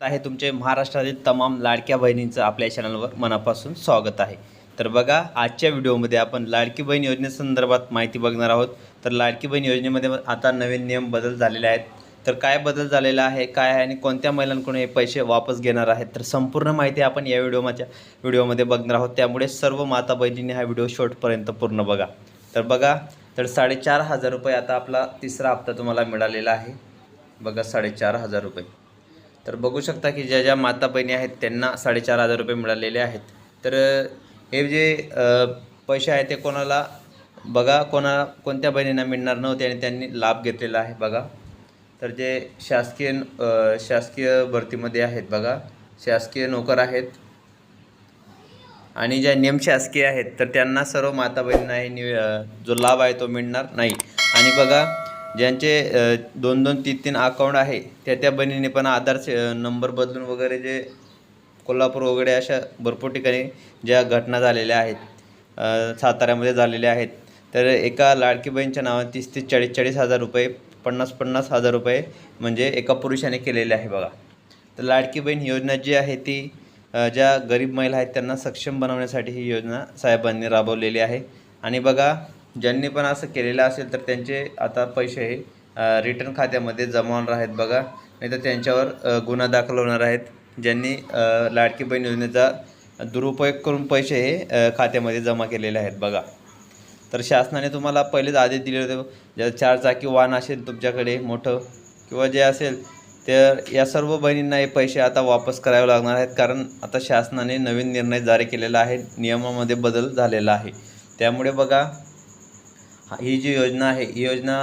आहे तुमचे महाराष्ट्रातील तमाम लाडक्या बहिणींचं आपल्या चॅनलवर मनापासून स्वागत आहे. तर बघा आजच्या व्हिडिओमध्ये आपण लाडकी बहीण योजनेसंदर्भात माहिती बघणार आहोत. तर लाडकी बहीण योजनेमध्ये आता नवीन नियम बदल झालेले आहेत. तर काय बदल झालेला आहे काय आहे आणि कोणत्या महिलांकडून हे पैसे वापस घेणार आहेत? तर संपूर्ण माहिती आपण या व्हिडिओमाच्या व्हिडिओमध्ये बघणार आहोत. त्यामुळे सर्व माता बहिणींनी हा व्हिडिओ शॉर्टपर्यंत पूर्ण बघा. तर बघा तर साडेचार हजार रुपये आता आपला तिसरा हप्ता तुम्हाला मिळालेला आहे. बघा साडेचार हजार रुपये. तर बघू शकता की ज्या ज्या माता बहिणी आहेत त्यांना साडेचार हजार रुपये मिळालेले आहेत. तर हे जे पैसे आहेत ते कोणाला बघा कोणा कोणत्या बहिणींना मिळणार नव्हते आणि त्यांनी लाभ घेतलेला आहे बघा. तर जे शासकीय शासकीय भरतीमध्ये आहेत बघा. शासकीय नोकर आहेत. आणि ज्या नियमशासकीय आहेत तर त्यांना सर्व माता बहिणींना हे नि जो लाभ आहे तो मिळणार नाही. आणि बघा ज्यांचे दोन दोन तीन तीन अकाउंट आहे त्या त्या बहिणीने पण आधार से- नंबर बदलून वगैरे जे कोल्हापूर वगैरे अशा भरपूर ठिकाणी ज्या घटना झालेल्या आहेत साताऱ्यामध्ये झालेल्या आहेत तर एका लाडकी बहीणच्या नावाने तीस तीस चाळीस चाळीस हजार रुपये पन्नास पन्नास हजार रुपये म्हणजे एका पुरुषाने केलेले आहे बघा. तर लाडकी बहीण योजना जी आहे ती ज्या गरीब महिला आहेत त्यांना सक्षम बनवण्यासाठी ही योजना साहेबांनी राबवलेली आहे. आणि बघा ज्यांनी पण असं केलेलं असेल तर त्यांचे आता पैसे हे रिटर्न खात्यामध्ये जमा होणार आहेत बघा. नाही तर त्यांच्यावर गुन्हा दाखल होणार आहेत. ज्यांनी लाडकी बहीण योजनेचा दुरुपयोग करून पैसे हे खात्यामध्ये जमा केलेले आहेत बघा. तर शासनाने तुम्हाला पहिलेच आदेश दिले होते ज्या चार चाकी वाहन असेल तुमच्याकडे मोठं किंवा जे असेल तर या सर्व बहिणींना हे पैसे आता वापस करावे लागणार आहेत. कारण आता शासनाने नवीन निर्णय जारी केलेला आहे नियमामध्ये बदल झालेला आहे. त्यामुळे बघा हा- ही जी योजना आहे ही योजना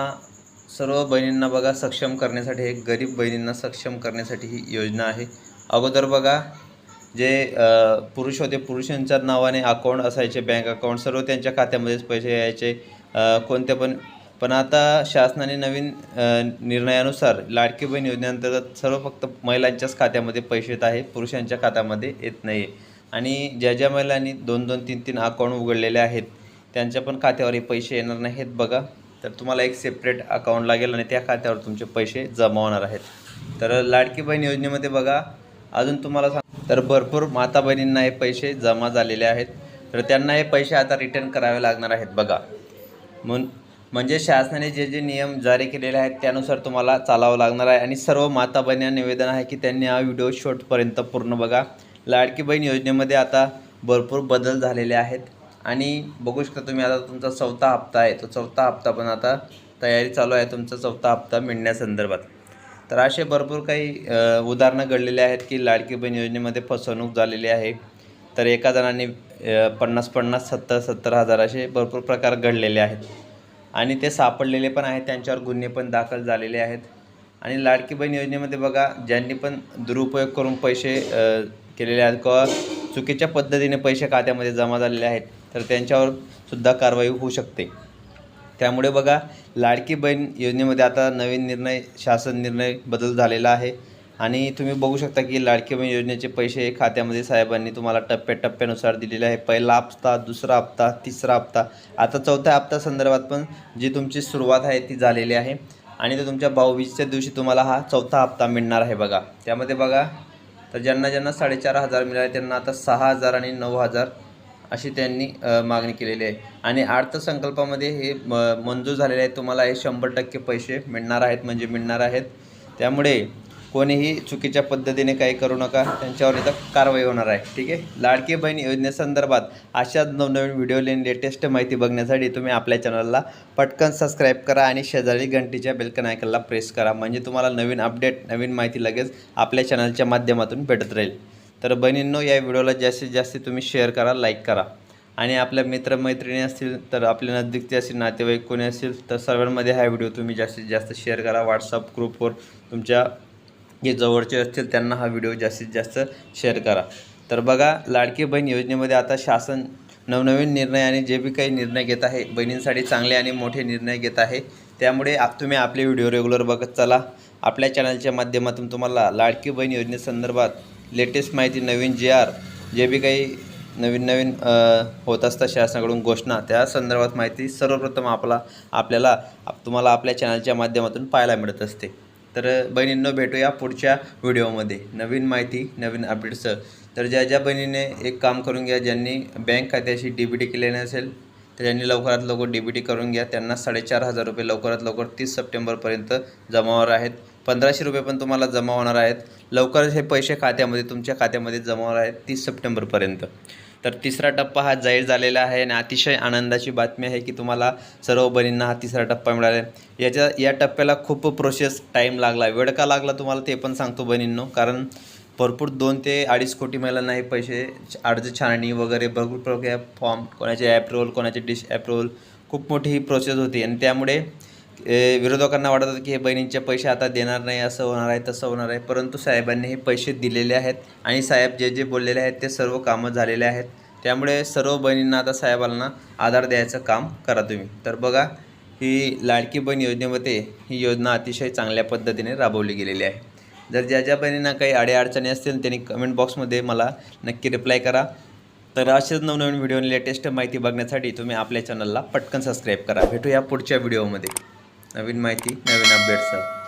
सर्व बहिणींना बघा सक्षम करण्यासाठी एक गरीब बहिणींना सक्षम करण्यासाठी ही योजना आहे. अगोदर बघा जे पुरुष होते पुरुषांच्या नावाने अकाउंट असायचे बँक अकाउंट सर्व त्यांच्या खात्यामध्येच पैसे यायचे कोणते पण पण आता शासनाने नवीन निर्णयानुसार लाडकी बहीण योजनेअंतर्गत सर्व फक्त महिलांच्याच खात्यामध्ये पैसे येत आहे पुरुषांच्या खात्यामध्ये येत नाही आणि ज्या ज्या महिलांनी दोन दोन तीन तीन अकाउंट उघडलेले आहेत त्यांच्या पण खात्यावर हे पैसे येणार नाहीत बघा. तर तुम्हाला एक सेपरेट अकाउंट लागेल आणि त्या खात्यावर तुमचे पैसे जमा होणार आहेत. तर लाडकी बहीण योजनेमध्ये बघा अजून तुम्हाला सांग तर भरपूर माता बहिणींना हे पैसे जमा झालेले आहेत. तर त्यांना हे पैसे आता रिटर्न करावे लागणार आहेत बघा. म्हण म्हणजे शासनाने जे जे नियम जारी केलेले आहेत त्यानुसार तुम्हाला चालावं लागणार आहे. आणि सर्व माता बहिणींना निवेदन आहे की त्यांनी हा व्हिडिओ शॉर्टपर्यंत पूर्ण बघा. लाडकी बहीण योजनेमध्ये आता भरपूर बदल झालेले आहेत. आणि बघू शकता तुम्ही आता तुमचा चौथा हप्ता आहे. तो चौथा हप्ता पण आता तयारी चालू आहे तुमचा चौथा हप्ता मिळण्यासंदर्भात तर असे भरपूर काही उदाहरणं घडलेली आहेत की लाडकी बहीण योजनेमध्ये फसवणूक झालेली आहे. तर एका जणाने पन्नास पन्नास सत्तर सत्तर हजार असे भरपूर प्रकार घडलेले आहेत. आणि ते सापडलेले पण आहेत त्यांच्यावर गुन्हे पण दाखल झालेले आहेत. आणि लाडकी बहीण योजनेमध्ये बघा ज्यांनी पण दुरुपयोग करून पैसे केलेले आहेत किंवा चुकीच्या पद्धतीने पैसे खात्यामध्ये जमा झालेले आहेत तर त्यांच्यावर सुद्धा कारवाई होऊ शकते. त्यामुळे बघा लाडकी बहीण योजनेमध्ये आता नवीन निर्णय शासन निर्णय बदल झालेला आहे. आणि तुम्ही बघू शकता की लाडकी बहीण योजनेचे पैसे खात्यामध्ये साहेबांनी तुम्हाला टप्प्याटप्प्यानुसार दिलेले आहे. पहिला हप्ता दुसरा हप्ता तिसरा हप्ता आता चौथ्या हप्ता संदर्भात पण जी तुमची सुरुवात आहे ती झालेली आहे. आणि तर तुमच्या भाऊबीजच्या दिवशी तुम्हाला हा चौथा हप्ता मिळणार आहे बघा. त्यामध्ये बघा तर ज्यांना ज्यांना साडेचार हजार मिळाले त्यांना आता सहा हजार आणि नऊ हजार अशी त्यांनी मागणी केलेली आहे. आणि अर्थसंकल्पामध्ये हे म मंजूर झालेले आहे तुम्हाला हे शंभर टक्के पैसे मिळणार आहेत म्हणजे मिळणार आहेत. त्यामुळे कोणीही चुकीच्या पद्धतीने काही करू नका. त्यांच्यावर इथं कारवाई होणार आहे. ठीक आहे? लाडकी बहीण योजनेसंदर्भात अशाच नवनवीन व्हिडिओ लेटेस्ट माहिती बघण्यासाठी तुम्ही आपल्या चॅनलला पटकन सबस्क्राईब करा आणि शेजारी घंटीच्या बेलकन आयकनला प्रेस करा. म्हणजे तुम्हाला नवीन अपडेट नवीन माहिती लगेच आपल्या चॅनलच्या माध्यमातून भेटत राहील. तर बहिणींनो या व्हिडिओला जास्तीत जास्त तुम्ही शेअर करा लाईक करा. आणि आपल्या मित्रमैत्रिणी असतील तर आपले नजदीकचे असतील नातेवाईक कोणी असतील तर सर्वांमध्ये हा व्हिडिओ तुम्ही जास्तीत जास्त शेअर करा. व्हॉट्सअप ग्रुपवर तुमच्या जे जवळचे असतील त्यांना हा व्हिडिओ जास्तीत जास्त शेअर करा. तर बघा लाडकी बहीण योजनेमध्ये आता शासन नवनवीन निर्णय आणि जे बी काही निर्णय घेत आहे बहिणींसाठी चांगले आणि मोठे निर्णय घेत आहे त्यामुळे आप तुम्ही आपले व्हिडिओ रेग्युलर बघत चला. आपल्या चॅनलच्या माध्यमातून तुम्हाला लाडकी बहीण योजनेसंदर्भात लेटेस्ट माहिती नवीन जे आर जे बी काही नवीन नवीन होत असतात शासनाकडून घोषणा त्या संदर्भात माहिती सर्वप्रथम आपला आपल्याला तुम्हाला आपल्या चॅनलच्या माध्यमातून पाहायला मिळत असते. तर बहिणींनो भेटूया पुढच्या व्हिडिओमध्ये. नवीन माहिती नवीन अपडेट्सचं तर ज्या ज्या बहिणीने एक काम करून घ्या ज्यांनी बँक खात्याशी डी बी टी केले नसेल तर त्यांनी लवकरात लवकर डी बी टी करून घ्या. त्यांना साडेचार हजार रुपये लवकरात लवकर तीस सप्टेंबरपर्यंत जमावर आहेत. पंधराशे रुपये पण तुम्हाला जमा होणार आहेत. लवकरच हे पैसे खात्यामध्ये तुमच्या खात्यामध्ये जमा होणार आहेत तीस सप्टेंबरपर्यंत तर तिसरा टप्पा हा जाहीर झालेला आहे आणि अतिशय आनंदाची बातमी आहे की तुम्हाला सर्व बहिणींना हा तिसरा टप्पा मिळाला आहे. याच्या या टप्प्याला खूप प्रोसेस टाईम लागला. वेळ का लागला तुम्हाला ते पण सांगतो बहिणींनो. कारण भरपूर दोन ते अडीच कोटी महिलांना हे पैसे अर्ज छाननी वगैरे भरपूर प्रक्रिया फॉर्म कोणाचे ॲप्रुव्हल कोणाचे डिश ॲप्रुव्हल खूप मोठी ही प्रोसेस होती. आणि त्यामुळे विरोधकांना वाटत होतं की हे बहिणींचे पैसे आता देणार नाही असं होणार आहे तसं होणार आहे. परंतु साहेबांनी हे पैसे दिलेले आहेत आणि साहेब जे जे बोललेले आहेत ते सर्व कामं झालेले आहेत. त्यामुळे सर्व बहिणींना आता साहेबांना आधार द्यायचं काम करा तुम्ही. तर बघा ही लाडकी बहीण योजनेमध्ये ही योजना अतिशय चांगल्या पद्धतीने राबवली गेलेली आहे. जर ज्या ज्या बहिणींना काही अडीअडचणी असतील त्यांनी कमेंट बॉक्समध्ये मला नक्की रिप्लाय करा. तर असेच नवनवीन व्हिडिओ लेटेस्ट माहिती बघण्यासाठी तुम्ही आपल्या चॅनलला पटकन सबस्क्राईब करा. भेटूया पुढच्या व्हिडिओमध्ये नवीन माहिती नवीन अपडेट्स.